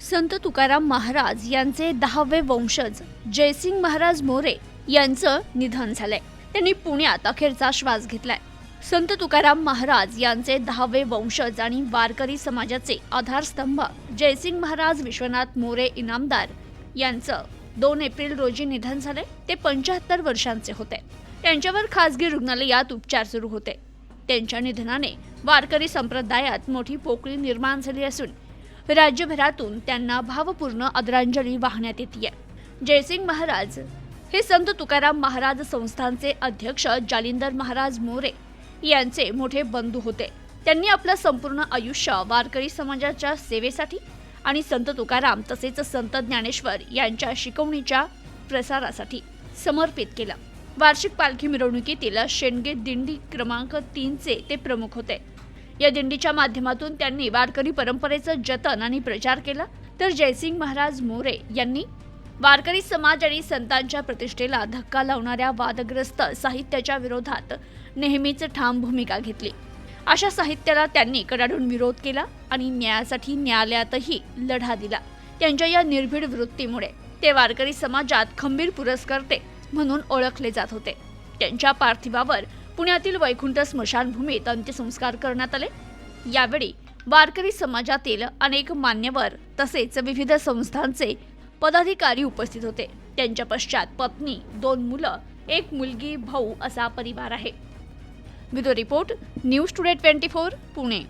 संत तुकाराम महाराज यांचे दहावे वंशज जयसिंग महाराज मोरे यांचं निधन झालंय. त्यांनी पुण्यात अखेरचा श्वास घेतलाय. संत तुकाराम महाराज यांचे दहावे वंशज आणि वारकरी समाजाचे आधारस्तंभ जयसिंग महाराज विश्वनाथ मोरे इनामदार यांचं दोन एप्रिल रोजी निधन झाले ते पंच्याहत्तर वर्षांचे होते. त्यांच्यावर खासगी रुग्णालयात उपचार सुरू होते. त्यांच्या निधनाने वारकरी संप्रदायात मोठी पोकळी निर्माण झाली असून राज्यभरातून त्यांना भावपूर्ण आदरांजली वाहण्यात येते जयसिंग महाराज हे संत तुकाराम महाराज संस्थांचे अध्यक्ष जालिंदर महाराज मोरे यांचे मोठे बंधू होते. त्यांनी आपलं संपूर्ण आयुष्य वारकरी समाजाच्या सेवेसाठी आणि संत तुकाराम तसेच संत ज्ञानेश्वर यांच्या शिकवणीच्या प्रसारासाठी समर्पित केलं. वार्षिक पालखी मिरवणुकीतील शेणगे दिंडी क्रमांक तीनचे ते प्रमुख होते. या दिंडीच्या माध्यमातून त्यांनी वारकरी परंपरेचं जतन आणि प्रचार केला. तर जयसिंग महाराज मोरे यांनी वारकरी समाज आणि संतांच्या प्रतिष्ठेला धक्का लावणाऱ्या वादग्रस्त साहित्याच्या विरोधात नेहमीच ठाम भूमिका घेतली. अशा साहित्याला त्यांनी कडाडून विरोध केला आणि न्यायासाठी न्यायालयातही लढा दिला. त्यांच्या या निर्भीड वृत्तीमुळे ते वारकरी समाजात खंबीर पुरस्कर्ते म्हणून ओळखले जात होते. त्यांच्या पार्थिवावर पुण्यातील वैकुंठ स्मशानभूमीत अंत्यसंस्कार करण्यात आले. यावेळी वारकरी समाजातील अनेक मान्यवर तसेच विविध संस्थांचे पदाधिकारी उपस्थित होते. त्यांच्या पश्चात पत्नी दोन मुलं एक मुलगी भाऊ असा परिवार आहे. Bureau report news today twenty four Pune.